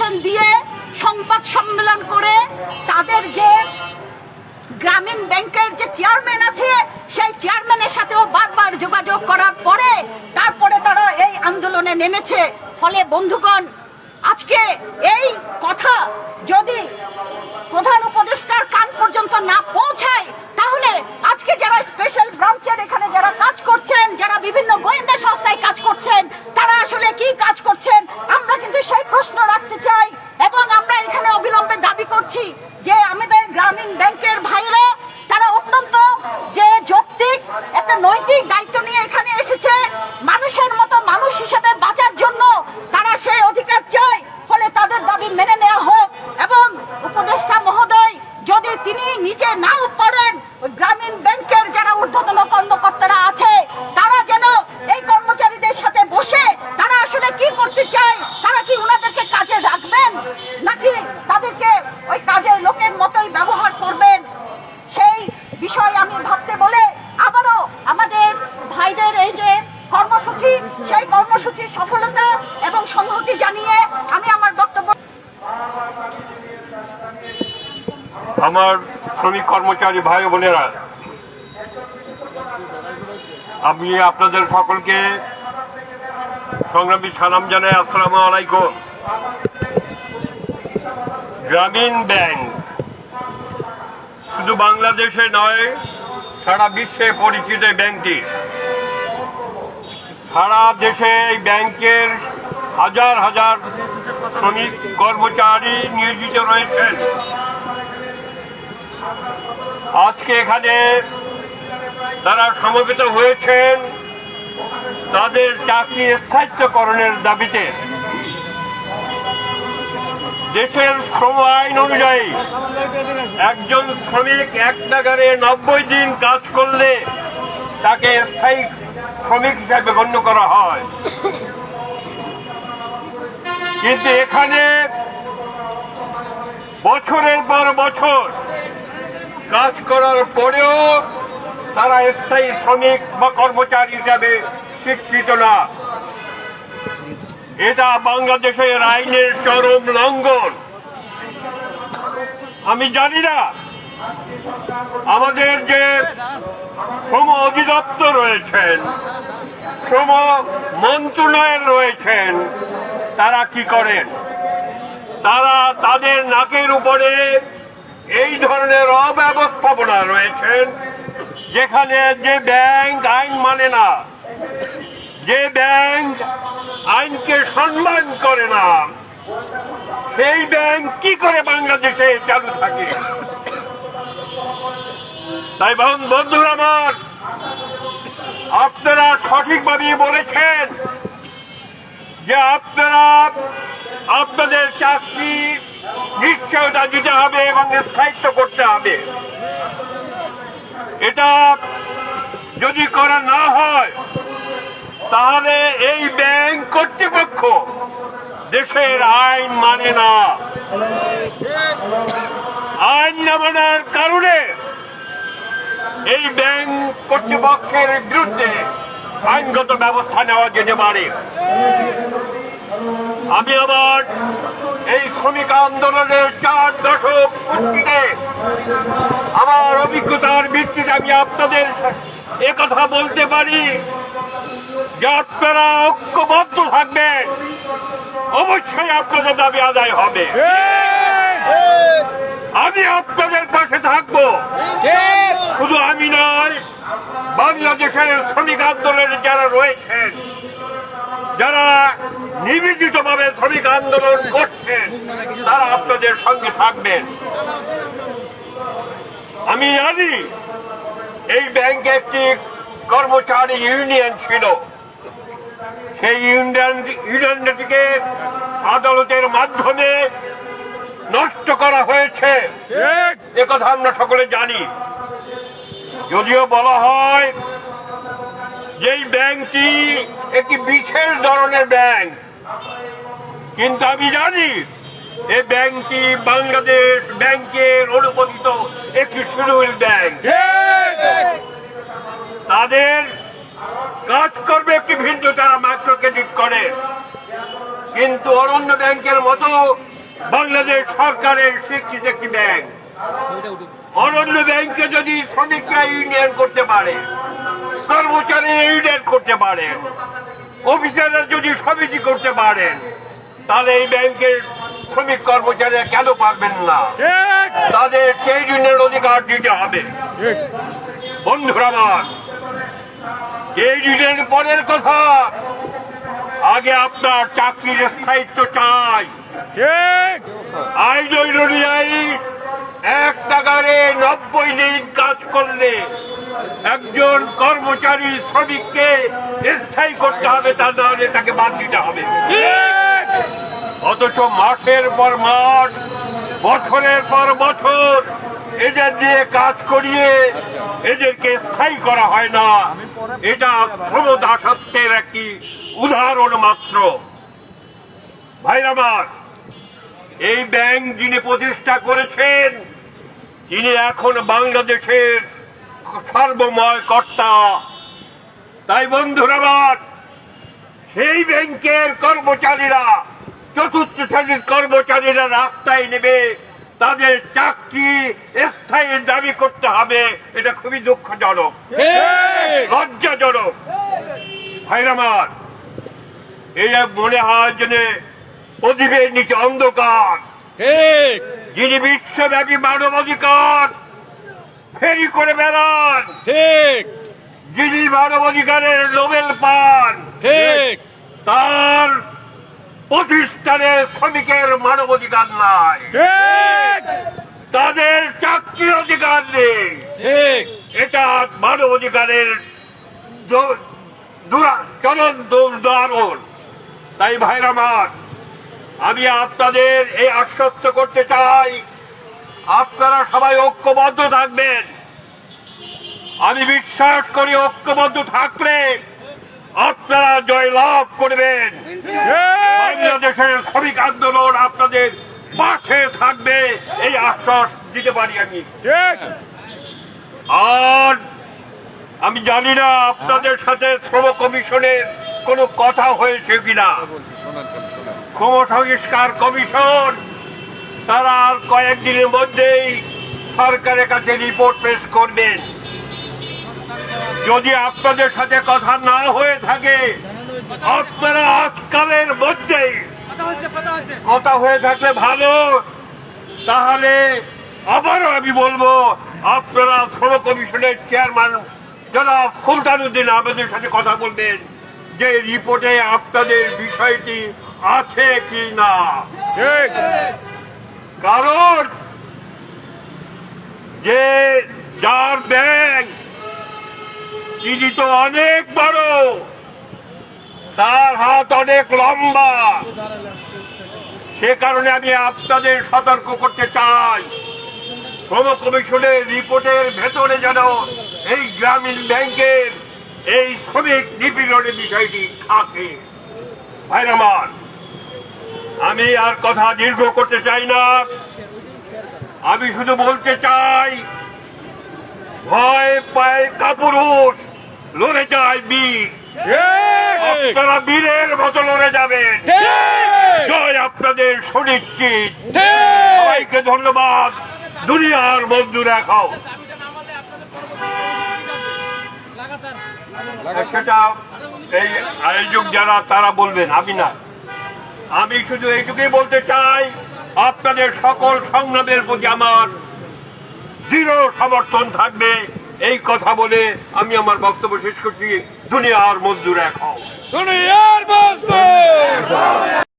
Information দিয়ে সংবাদ সম্মেলন করে তাদের যে গ্রামীণ ব্যাংকের যে চেয়ারম্যান আছে, সেই চেয়ারম্যানের সাথেও বারবার যোগাযোগ করার পরে তারপরে তারা এই আন্দোলনে নেমেছে। ফলে বন্ধুগণ, আজকে এই কথা যদি প্রধান উপদেষ্টার কান পর্যন্ত না পৌঁছায়, তাহলে আজকে যারা স্পেশাল ব্রাঞ্চের এখানে যারা কাজ করছেন, যারা বিভিন্ন গোয়েন্দা সংস্থায় কাজ করছেন তারা আসলে কি কাজ করছেন আমরা কিন্তু সেই প্রশ্ন রাখতে চাই এবং আমরা এখানে অবিলম্বে দাবি করছি যে আমাদের গ্রামীণ ব্যাংকের ভাইরা তারা অত্যন্ত যে যৌক্তিক একটা নৈতিক দায়িত্ব নিয়ে এখানে এসেছে মানুষের মতো মানুষ হিসেবে বাঁচার জন্য তারা সেই অধিকার চায় ফলে তাদের দাবি মেনে নেওয়া হোক এবং উপদেষ্টা মহোদয় যদি তিনি নিজে নাও পারেন ওই গ্রামীণ ব্যাংকের যারা ঊর্ধ্বতন কর্মকর্তারা আছে তারা যেন এই কর্মচারীদের সাথে বসে তারা আসলে কি করতে চায় তারা কি ওনাদেরকে কাজে রাখবেন নাকি তাদেরকে ওই কাজের লোকের মতোই ব্যবহার করবেন সেই বিষয় আমি ভাবতে বলে আবারও আমাদের ভাইদের এই যে কর্মসূচি সেই কর্মসূচির সফলতা এবং সংহতি জানিয়ে আমি আমার বক্তব্য আমার শ্রমিক কর্মচারী ভাই বোনেরা, আমি আপনাদের সকলকে সংগ্রামী সালাম জানাই, আসসালামু আলাইকুম। গ্রামীণ ব্যাংক শুধু বাংলাদেশে নয়, সারা বিশ্বে পরিচিত ব্যাংকটি। সারা দেশে এই ব্যাংকের হাজার হাজার শ্রমিক কর্মচারী নিয়োজিত রয়েছেন আজকে এখানে তারা সমবেত হয়েছেন, তাদের চাকরি স্থায়িত্বকরণের দাবিতে দেশের শ্রম আইন অনুযায়ী একজন শ্রমিক এক নাগারে নব্বই দিন কাজ করলে তাকে স্থায়ী শ্রমিক হিসাবে গণ্য করা হয়। কিন্তু এখানে বছরের পর বছর কাজ করার পরেও তারা স্থায়ী শ্রমিক বা কর্মচারী হিসাবে স্বীকৃত না। এটা বাংলাদেশের আইনের চরম লঙ্ঘন। আমি জানি না আমাদের যে শ্রম অধিদপ্তর রয়েছেন শ্রম মন্ত্রণালয় রয়েছেন, তারা কি করেন? তারা তাদের নাকের উপরে এই ধরনের অব্যবস্থাপনা রয়েছেন, যেখানে যে ব্যাংক আইন মানে না, যে ব্যাংক আইনকে সম্মান করে না, সেই ব্যাংক কি করে বাংলাদেশে চালু থাকে? তাই বন্ধ- বন্ধুরা আমার, আপনারা সঠিকভাবে বলেছেন যে আপনারা আপনাদের চাকরি নিশ্চয়তা দিতে হবে এবং স্থায়িত্ব করতে হবে। এটা যদি করা না হয়, তাহলে এই ব্যাংক কর্তৃপক্ষ দেশের আইন মানে না। আইন না মানার কারণে এই ব্যাংক কর্তৃপক্ষের বিরুদ্ধে আইনগত ব্যবস্থা নেওয়া যেতে পারে। আমি আমার এই শ্রমিক আন্দোলনের চার দশক পূর্তিতে আমার অভিজ্ঞতার ভিত্তিতে আমি আপনাদের কথা বলতে পারি। যে আপনারা ঐক্যবদ্ধ থাকবেন অবশ্যই আপনাদের দাবি আদায় হবে। আমি আপনাদের পাশে থাকব। আমি নয় বাংলাদেশের শ্রমিক আন্দোলনে যারা রয়েছেন যারা নিবেদিত ভাবে শ্রমিক আন্দোলন করছেন তারা আপনাদের সঙ্গে থাকবেন। আমি জানি এই ব্যাংকে একটি কর্মচারী ইউনিয়ন ছিল। সেই ইউনিয়ন ইউনিয়নটিকে আদালতের মাধ্যমে নষ্ট করা হয়েছে। কথা আমরা সকলে জানি। যদিও বলা হয় যে ব্যাংকটি একটি বিশেষ ধরনের ব্যাংক, কিন্তু আমি জানি এই ব্যাংকটি বাংলাদেশ ব্যাংকের অনুমোদিত একটি শিডিউল ব্যাংক। তাদের কাজ করবে একটি ভিন্ন তারা মাইক্রো ক্রেডিট করে। কিন্তু অরণ্য ব্যাংকের মতো বাংলাদেশ সরকারের স্বীকৃত একটি ব্যাংক। অরণ্য ব্যাংকে যদি শ্রমিকরা ইউনিয়ন করতে পারে কর্মচারী ইউনিয়ন করতে পারেন অফিসাররা যদি সমিতি করতে পারেন তাহলে এই ব্যাংকের শ্রমিক কর্মচারীরা কেন পারবেন না? তাদের ট্রেড ইউনিয়নের অধিকার দিতে হবে। বন্ধুরা আমার ট্রেড ইউনিয়ন পরের কথা আগে আপনার চাকরির স্থায়িত্ব চাই। আইন অনুযায়ী এক টাকারে নব্বই দিন কাজ করলে একজন কর্মচারী শ্রমিককে স্থায়ী করতে হবে, তা নাহলে তাকে বাদ দিতে হবে। অথচ মাসের পর মাস, বছরের পর বছর এদের দিয়ে কাজ করিয়ে এদেরকে স্থায়ী করা হয় না। এটা ক্ষমতাসত্বের একটি উদাহরণ মাত্র। ভাইরা আমার এই ব্যাংক যিনি প্রতিষ্ঠা করেছেন, তিনি এখন বাংলাদেশের সর্বময় কর্তা। তাই বন্ধুরা আমার, সেই ব্যাংকের কর্মচারীরা, চতুর্থ শ্রেণির কর্মচারীরা রাস্তায় নেবে, তাদের চাকরি স্থায়ী দাবি করতে হবে। এটা খুবই দুঃখজনক, লজ্জাজনক। ভাইরামার এই মনে হয় যেন প্রদীপের নিচে অন্ধকার। যিনি বিশ্বব্যাপী মানবাধিকার ফেরি করে বেড়ান। ঠিক। যিনি মানবাধিকারের নোবেল পান ঠিক। তার প্রতিষ্ঠানে শ্রমিকের মানবাধিকার নাই। ঠিক। তাদের চাকরির অধিকার নেই। এটা মানবাধিকারের চলন্ত উদাহরণ তাই ভাইরা আমার আমি আপনাদের এই আশ্বস্ত করতে চাই। আপনারা সবাই ঐক্যবদ্ধ থাকবেন। আমি বিশ্বাস করি ঐক্যবদ্ধ থাকলে আপনারা জয়লাভ করবেন। বাংলাদেশের শ্রমিক আন্দোলন আপনাদের পাশে থাকবে, এই আশ্বাস দিতে পারি আমি। আর আমি জানি না আপনাদের সাথে শ্রম কমিশনের কোনো কথা হয়েছে কিনা। শ্রম সংস্কার কমিশন তারা আর কয়েকদিনের মধ্যেই সরকারের কাছে রিপোর্ট পেশ করবেন যদি আপনাদের সাথে কথা না হয়ে থাকে আপনারা আজকালের মধ্যেই কথা হয়ে থাকলে ভালো তাহলে আবারও আমি বলব আপনারা শ্রম কমিশনের চেয়ারম্যান যারা সুলতানুদ্দিন আহমেদের সাথে কথা বলবেন যে রিপোর্টে আপনাদের বিষয়টি আছে কি না কারণ যে যার ব্যাংক তিনি তো অনেক বড় তার হাত অনেক লম্বা। সে কারণে আমি আপনাদের সতর্ক করতে চাই। শ্রম কমিশনের রিপোর্টের ভেতরে যেন এই গ্রামীণ ব্যাংকের এই শ্রমিক নিপীড়নের বিষয়টি থাকে। ভাইরামান আমি আর কথা দীর্ঘ করতে চাই না। আমি শুধু বলতে চাই ভয় পায় কাপুরুষ লড়ে যায় বীর। আপনারা বীরের মতো লড়ে যাবেন। ঠিক। জয় আপনাদের সুনিশ্চিত। ঠিক। সবাইকে ধন্যবাদ। দুনিয়ার বন্ধু রাখাও সেটা এই আয়োজক যারা তারা বলবেন আমি না। আমি শুধু এইটুকুই বলতে চাই, আপনাদের সকল সংগ্রামের প্রতি আমার দৃঢ় সমর্থন থাকবে। এই কথা বলে আমি আমার বক্তব্য শেষ করছি। দুনিয়ার মজদুর এখন দুনিয়ার মজদুর!